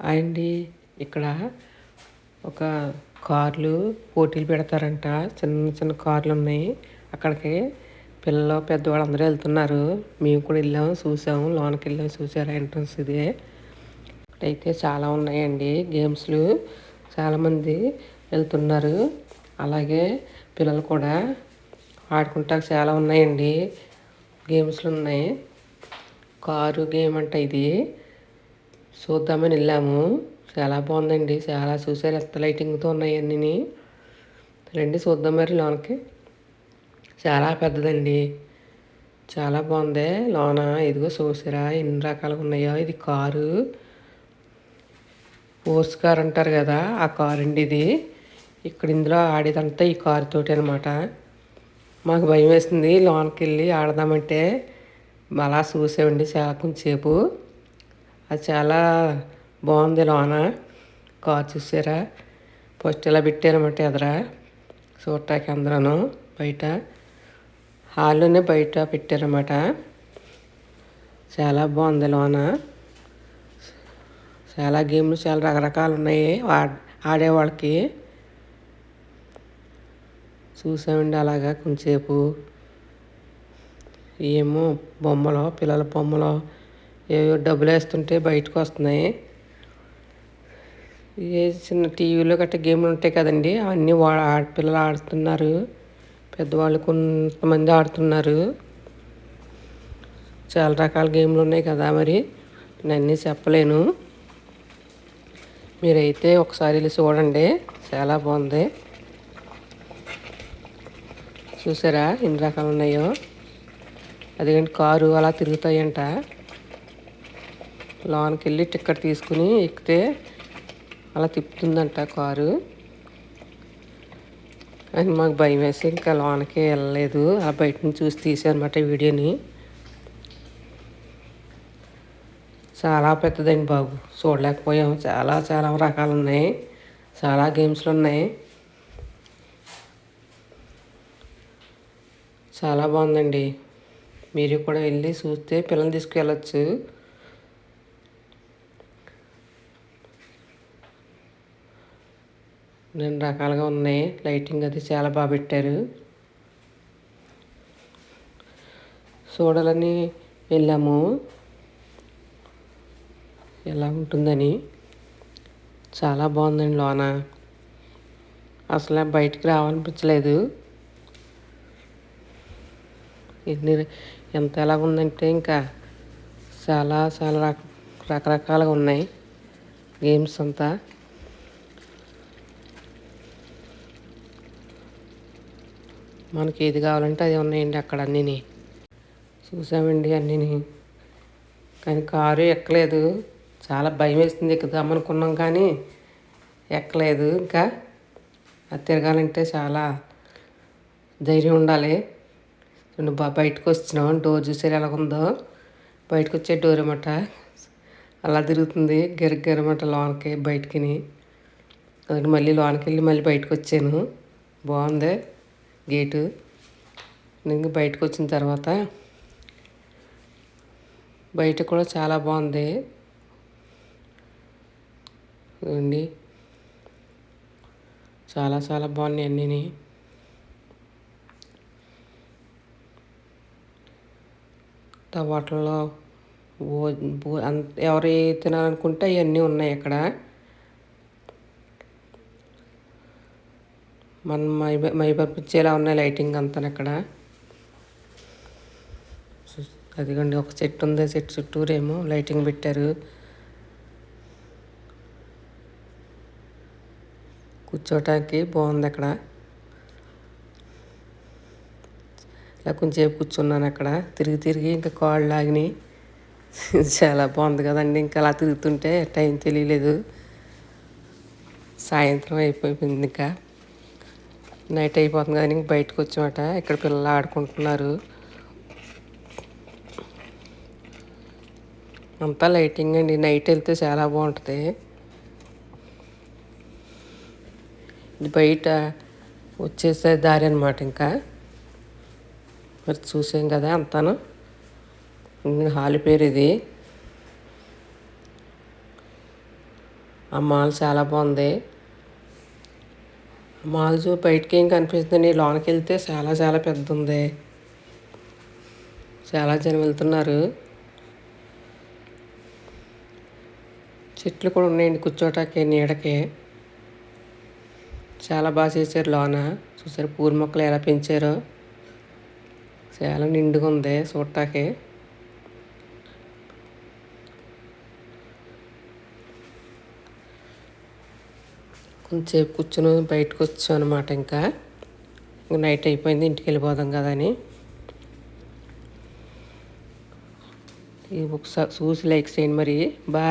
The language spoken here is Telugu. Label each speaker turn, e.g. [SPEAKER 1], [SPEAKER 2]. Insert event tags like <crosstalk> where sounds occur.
[SPEAKER 1] అండి ఇక్కడ ఒక కార్లు పోటీలు పెడతారంట. చిన్న చిన్న కార్లు ఉన్నాయి. అక్కడికి పిల్లలు పెద్దవాళ్ళు అందరూ వెళ్తున్నారు. మేము కూడా వెళ్ళాము చూసాము లోనకి వెళ్ళాము చూసారు. ఎంట్రన్స్ ఇదే. అయితే చాలా ఉన్నాయండి గేమ్స్లు. చాలామంది వెళ్తున్నారు. అలాగే పిల్లలు కూడా ఆడుకుంటా చాలా ఉన్నాయండి గేమ్స్లు ఉన్నాయి. కారు గేమ్ అంట ఇది. చూద్దామని వెళ్ళాము. చాలా బాగుందండి. చాలా చూసారు ఎంత లైటింగ్తో ఉన్నాయి అన్నీ రండి చూద్దాం మరి లోనకి. చాలా పెద్దదండి. చాలా బాగుంది. లోన? ఇదిగో చూసారా? ఎన్ని రకాలుగా ఉన్నాయో. ఇది కారు. ఫోర్స్ కార్ అంటారు కదా ఆ కారు అండి ఇది. ఇక్కడ ఇందులో ఆడేదంతా ఈ కారు తోటి అనమాట మాకు భయం వేసింది. లోనకి వెళ్ళి ఆడదామంటే. అలా చూసామండి. చాలా కొంచెంసేపు. అది చాలా బాగుంది లోన. కార్ చూసారా? ఫస్ట్ ఇలా పెట్టారన్నమాట ఎదరా. చూడటానికి అందరూ బయట. హాల్లోనే బయట పెట్టారన్నమాట. చాలా బాగుంది లోన. చాలా గేమ్లు చాలా రకరకాలు ఉన్నాయి ఆడేవాళ్ళకి. చూసామండి అలాగా కొంచెంసేపు. ఏమో బొమ్మలు పిల్లల బొమ్మలు ఏవో డబ్బులు వేస్తుంటే బయటకు వస్తున్నాయి. ఏ చిన్న టీవీలో గట్ట గేమ్లు ఉంటాయి కదండి అవన్నీ పిల్లలు ఆడుతున్నారు. పెద్దవాళ్ళు కొంతమంది ఆడుతున్నారు. చాలా రకాల గేమ్లు ఉన్నాయి కదా మరి నేను అన్నీ చెప్పలేను. మీరైతే ఒకసారి వెళ్ళి చూడండి చాలా బాగుంది. చూసారా ఎన్ని రకాలు ఉన్నాయో? అదిగంటే కారు అలా తిరుగుతాయంట. లోనికి వెళ్ళి టికెట్ తీసుకుని ఎక్కితే అలా తిప్పుతుందంట కారు. అని మాకు భయం వేసి ఇంకా లోనకే వెళ్ళలేదు. ఆ బయట నుంచి చూసి తీసానమాట వీడియోని. చాలా పెద్దదండి బాబు. చూడలేకపోయాము చాలా చాలా రకాలు ఉన్నాయి. చాలా గేమ్స్లు ఉన్నాయి. చాలా బాగుందండి. మీరు కూడా వెళ్ళి చూస్తే పిల్లల్ని తీసుకువెళ్ళచ్చు. రెండు రకాలుగా ఉన్నాయి. లైటింగ్ అది చాలా బాగా పెట్టారు. చూడాలని వెళ్ళాము. ఎలా ఉంటుందని. చాలా బాగుందండి లోన. అసలు బయటికి రావాలనిపించలేదు. ఎన్ని ఎంత ఎలాగ ఉందంటే ఇంకా చాలా చాలా రక రకరకాలుగా ఉన్నాయి. గేమ్స్ అంతా. మనకి ఏది కావాలంటే అది ఉన్నాయండి అక్కడ అన్నీ చూసామండి అన్నీ కానీ కారు ఎక్కలేదు. చాలా భయం వేస్తుంది ఎక్కుదామనుకున్నాం కానీ ఎక్కలేదు. ఇంకా అది తిరగాలంటే చాలా ధైర్యం ఉండాలి. బా బయటకు వచ్చినాం. డోర్ చూసారు ఎలా ఉందో బయటకు వచ్చే డోర్ అన్నమాట. అలా తిరుగుతుంది గిరగిరమాట లోనకి బయటికి. అది మళ్ళీ లోనకి వెళ్ళి మళ్ళీ బయటకు వచ్చాను. బాగుంది. గేటు. నేను బయటకు వచ్చిన తర్వాత బయట కూడా చాలా బాగుంది. అండి చాలా చాలా బాగున్నాయి అన్నీ వాటిల్లో ఎవరు తినాలనుకుంటే అవన్నీ ఉన్నాయి ఇక్కడ మన మై మై పంపించేలా ఉన్నాయి లైటింగ్ అంతా అక్కడ. అదిగోండి ఒక చెట్టు ఉంది చెట్టు చుట్టూరేమో లైటింగ్ పెట్టారు. కూర్చోటానికి బాగుంది అక్కడ. ఇలా కొంచెంసేపు కూర్చున్నాను అక్కడ. తిరిగి తిరిగి ఇంకా కాళ్ళు లాగినాయి <laughs> చాలా బాగుంది కదండి ఇంకా అలా తిరుగుతుంటే టైం తెలియలేదు. సాయంత్రం అయిపోయింది ఇంకా. నైట్ అయిపోతుంది కానీ ఇంక బయటకు వచ్చామట. ఇక్కడ పిల్లలు ఆడుకుంటున్నారు. అంతా లైటింగ్ అండి. నైట్ వెళ్తే చాలా బాగుంటుంది. ఇది బయట వచ్చేసే దారి అనమాట ఇంకా. మరి చూసాం కదా అంతాను. హాల్ పేరు ఇది. ఆ మాల్ చాలా బాగుంది. మాల్ జూ బయటకి ఏం కనిపిస్తుంది లోనకి వెళ్తే చాలా చాలా పెద్ద ఉంది చాలా జనం వెళ్తున్నారు. చెట్లు కూడా ఉన్నాయండి కూర్చోటానికి నీడకి. చాలా బాగా చేశారు లోన. చూసారు పూల మొక్కలు ఎలా పెంచారో. చాలా నిండుగా ఉంది చూడటానికి. కొంచెంసేపు కూర్చొని బయటకు వచ్చాం అనమాట ఇంకా. ఇంకా నైట్ అయిపోయింది ఇంటికి వెళ్ళిపోదాం కదా అని. ఈ ఒకసారి చూసి లైక్ చేయండి మరి. బాయ్.